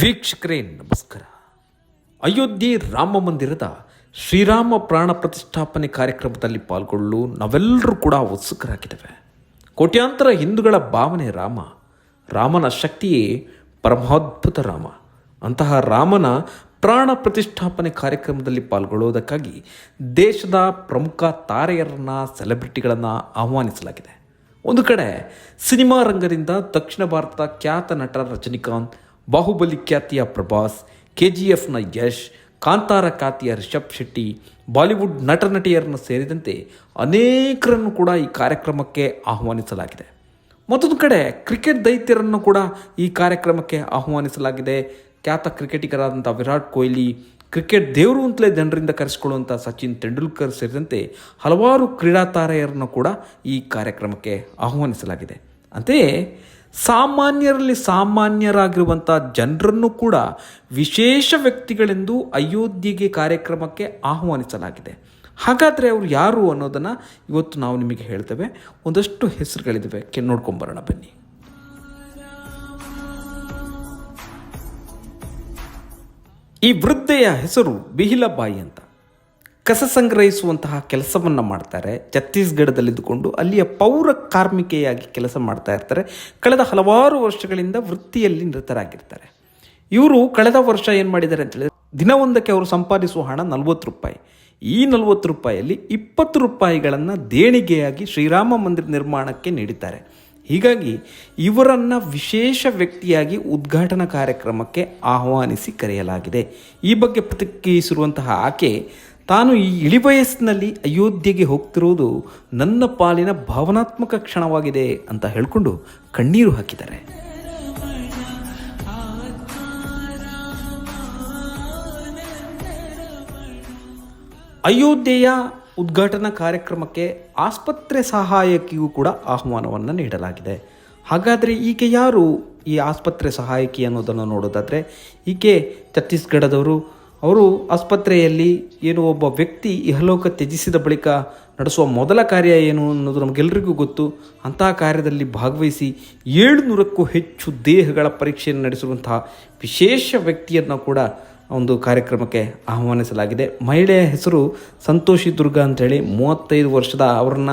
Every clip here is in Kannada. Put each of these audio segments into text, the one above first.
ವೀಕ್ಷಕರೇ, ನಮಸ್ಕಾರ. ಅಯೋಧ್ಯೆ ರಾಮ ಮಂದಿರದ ಶ್ರೀರಾಮ ಪ್ರಾಣ ಪ್ರತಿಷ್ಠಾಪನೆ ಕಾರ್ಯಕ್ರಮದಲ್ಲಿ ಪಾಲ್ಗೊಳ್ಳಲು ನಾವೆಲ್ಲರೂ ಕೂಡ ಉತ್ಸುಕರಾಗಿದ್ದೇವೆ. ಕೋಟ್ಯಾಂತರ ಹಿಂದೂಗಳ ಭಾವನೆ ರಾಮ. ರಾಮನ ಶಕ್ತಿಯೇ ಪರಮಾದ್ಭುತ ರಾಮ. ಅಂತಹ ರಾಮನ ಪ್ರಾಣ ಪ್ರತಿಷ್ಠಾಪನೆ ಕಾರ್ಯಕ್ರಮದಲ್ಲಿ ಪಾಲ್ಗೊಳ್ಳುವುದಕ್ಕಾಗಿ ದೇಶದ ಪ್ರಮುಖ ತಾರೆಯರನ್ನ, ಸೆಲೆಬ್ರಿಟಿಗಳನ್ನು ಆಹ್ವಾನಿಸಲಾಗಿದೆ. ಒಂದು ಕಡೆ ಸಿನಿಮಾ ರಂಗದಿಂದ ದಕ್ಷಿಣ ಭಾರತದ ಖ್ಯಾತ ನಟ ರಜನಿಕಾಂತ್, ಬಾಹುಬಲಿ ಖ್ಯಾತಿಯ ಪ್ರಭಾಸ್ ಕೆ ಜಿ ಎಫ್ನ ಯಶ್, ಕಾಂತಾರ ಖ್ಯಾತಿಯ ರಿಷಬ್ ಶೆಟ್ಟಿ, ಬಾಲಿವುಡ್ ನಟ ನಟಿಯರನ್ನು ಸೇರಿದಂತೆ ಅನೇಕರನ್ನು ಕೂಡ ಈ ಕಾರ್ಯಕ್ರಮಕ್ಕೆ ಆಹ್ವಾನಿಸಲಾಗಿದೆ. ಮತ್ತೊಂದು ಕಡೆ ಕ್ರಿಕೆಟ್ ದೈತ್ಯರನ್ನು ಕೂಡ ಈ ಕಾರ್ಯಕ್ರಮಕ್ಕೆ ಆಹ್ವಾನಿಸಲಾಗಿದೆ. ಖ್ಯಾತ ಕ್ರಿಕೆಟಿಗರಾದಂಥ ವಿರಾಟ್ ಕೊಹ್ಲಿ, ಕ್ರಿಕೆಟ್ ದೇವರು ಅಂತಲೇ ಜನರಿಂದ ಕರೆಸಿಕೊಳ್ಳುವಂಥ ಸಚಿನ್ ತೆಂಡೂಲ್ಕರ್ ಸೇರಿದಂತೆ ಹಲವಾರು ಕ್ರೀಡಾ ತಾರೆಯರನ್ನು ಕೂಡ ಈ ಕಾರ್ಯಕ್ರಮಕ್ಕೆ ಆಹ್ವಾನಿಸಲಾಗಿದೆ. ಅಂತೆಯೇ, ಸಾಮಾನ್ಯರಲ್ಲಿ ಸಾಮಾನ್ಯರಾಗಿರುವಂಥ ಜನರನ್ನು ಕೂಡ ವಿಶೇಷ ವ್ಯಕ್ತಿಗಳೆಂದು ಅಯೋಧ್ಯೆಗೆ ಕಾರ್ಯಕ್ರಮಕ್ಕೆ ಆಹ್ವಾನಿಸಲಾಗಿದೆ. ಹಾಗಾದರೆ ಅವರು ಯಾರು ಅನ್ನೋದನ್ನು ಇವತ್ತು ನಾವು ನಿಮಗೆ ಹೇಳ್ತೇವೆ. ಒಂದಷ್ಟು ಹೆಸರುಗಳಿದ್ದಾವೆ ಕೆ ನೋಡ್ಕೊಂಬರೋಣ ಬನ್ನಿ. ಈ ವೃದ್ಧೆಯ ಹೆಸರು ಬಿಹಿಲಬಾಯಿ ಅಂತ. ಕಸ ಸಂಗ್ರಹಿಸುವಂತಹ ಕೆಲಸವನ್ನು ಮಾಡ್ತಾರೆ. ಛತ್ತೀಸ್ಗಢದಲ್ಲಿದ್ದುಕೊಂಡು ಅಲ್ಲಿಯ ಪೌರ ಕಾರ್ಮಿಕೆಯಾಗಿ ಕೆಲಸ ಮಾಡ್ತಾ ಇರ್ತಾರೆ. ಕಳೆದ ಹಲವಾರು ವರ್ಷಗಳಿಂದ ವೃತ್ತಿಯಲ್ಲಿ ನಿರತರಾಗಿರ್ತಾರೆ. ಇವರು ಕಳೆದ ವರ್ಷ ಏನು ಮಾಡಿದ್ದಾರೆ ಅಂತ ಹೇಳಿದ್ರೆ ದಿನವೊಂದಕ್ಕೆ ಅವರು ಸಂಪಾದಿಸುವ ಹಣ ನಲವತ್ತು ರೂಪಾಯಿ. ಈ ನಲವತ್ತು ರೂಪಾಯಿಯಲ್ಲಿ ಇಪ್ಪತ್ತು ರೂಪಾಯಿಗಳನ್ನು ದೇಣಿಗೆಯಾಗಿ ಶ್ರೀರಾಮ ಮಂದಿರ ನಿರ್ಮಾಣಕ್ಕೆ ನೀಡಿದ್ದಾರೆ. ಹೀಗಾಗಿ ಇವರನ್ನು ವಿಶೇಷ ವ್ಯಕ್ತಿಯಾಗಿ ಉದ್ಘಾಟನಾ ಕಾರ್ಯಕ್ರಮಕ್ಕೆ ಆಹ್ವಾನಿಸಿ ಕರೆಯಲಾಗಿದೆ. ಈ ಬಗ್ಗೆ ಪ್ರತಿಕ್ರಿಯಿಸಿರುವಂತಹ ಆಕೆ, ತಾನು ಈ ಇಳಿ ವಯಸ್ಸಿನಲ್ಲಿ ಅಯೋಧ್ಯೆಗೆ ಹೋಗ್ತಿರುವುದು ನನ್ನ ಪಾಲಿನ ಭಾವನಾತ್ಮಕ ಕ್ಷಣವಾಗಿದೆ ಅಂತ ಹೇಳಿಕೊಂಡು ಕಣ್ಣೀರು ಹಾಕಿದ್ದಾರೆ. ಅಯೋಧ್ಯೆಯ ಉದ್ಘಾಟನಾ ಕಾರ್ಯಕ್ರಮಕ್ಕೆ ಆಸ್ಪತ್ರೆ ಸಹಾಯಕಿಗೂ ಕೂಡ ಆಹ್ವಾನವನ್ನು ನೀಡಲಾಗಿದೆ. ಹಾಗಾದರೆ ಈಕೆ ಯಾರು ಈ ಆಸ್ಪತ್ರೆ ಸಹಾಯಕಿ ಅನ್ನೋದನ್ನು ನೋಡೋದಾದರೆ ಈಕೆ ಛತ್ತೀಸ್ಗಢದವರು. ಅವರು ಆಸ್ಪತ್ರೆಯಲ್ಲಿ ಏನು ಒಬ್ಬ ವ್ಯಕ್ತಿ ಇಹಲೋಕ ತ್ಯಜಿಸಿದ ಬಳಿಕ ನಡೆಸುವ ಮೊದಲ ಕಾರ್ಯ ಏನು ಅನ್ನೋದು ನಮಗೆಲ್ಲರಿಗೂ ಗೊತ್ತು. ಅಂತಹ ಕಾರ್ಯದಲ್ಲಿ ಭಾಗವಹಿಸಿ ಏಳುನೂರಕ್ಕೂ ಹೆಚ್ಚು ದೇಹಗಳ ಪರೀಕ್ಷೆಯನ್ನು ನಡೆಸಿರುವಂತಹ ವಿಶೇಷ ವ್ಯಕ್ತಿಯನ್ನು ಕೂಡ ಒಂದು ಕಾರ್ಯಕ್ರಮಕ್ಕೆ ಆಹ್ವಾನಿಸಲಾಗಿದೆ. ಮಹಿಳೆಯ ಹೆಸರು ಸಂತೋಷಿ ದುರ್ಗಾ ಅಂತೇಳಿ ಮೂವತ್ತೈದು ವರ್ಷದ ಅವರನ್ನ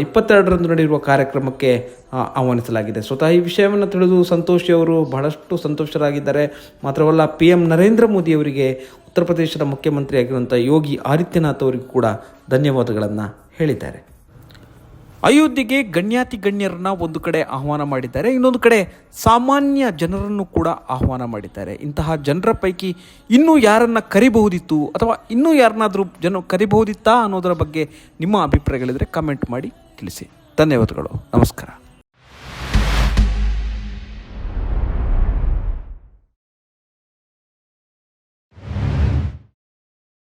ಇಪ್ಪತ್ತೆರಡರಂದು ನಡೆಯುವ ಕಾರ್ಯಕ್ರಮಕ್ಕೆ ಆಹ್ವಾನಿಸಲಾಗಿದೆ. ಸ್ವತಃ ಈ ವಿಷಯವನ್ನು ತಿಳಿದು ಸಂತೋಷಿ ಅವರು ಬಹಳಷ್ಟು ಸಂತೋಷರಾಗಿದ್ದಾರೆ. ಮಾತ್ರವಲ್ಲ ಪಿ ಎಂ ನರೇಂದ್ರ ಮೋದಿ ಅವರಿಗೆ ಉತ್ತರ ಪ್ರದೇಶದ ಮುಖ್ಯಮಂತ್ರಿಯಾಗಿರುವಂಥ ಯೋಗಿ ಆದಿತ್ಯನಾಥ್ ಅವರಿಗೂ ಕೂಡ ಧನ್ಯವಾದಗಳನ್ನು ಹೇಳಿದ್ದಾರೆ. ಅಯೋಧ್ಯೆಗೆ ಗಣ್ಯಾತಿ ಗಣ್ಯರನ್ನ ಒಂದು ಕಡೆ ಆಹ್ವಾನ ಮಾಡಿದ್ದಾರೆ, ಇನ್ನೊಂದು ಕಡೆ ಸಾಮಾನ್ಯ ಜನರನ್ನು ಕೂಡ ಆಹ್ವಾನ ಮಾಡಿದ್ದಾರೆ. ಇಂತಹ ಜನರ ಪೈಕಿ ಇನ್ನೂ ಯಾರನ್ನ ಕರಿಬಹುದಿತ್ತು ಅಥವಾ ಇನ್ನೂ ಯಾರನ್ನಾದರೂ ಜನ ಕರಿಬಹುದಿತ್ತಾ ಅನ್ನೋದರ ಬಗ್ಗೆ ನಿಮ್ಮ ಅಭಿಪ್ರಾಯಗಳಿದ್ರೆ ಕಮೆಂಟ್ ಮಾಡಿ ತಿಳಿಸಿ. ಧನ್ಯವಾದಗಳು. ನಮಸ್ಕಾರ.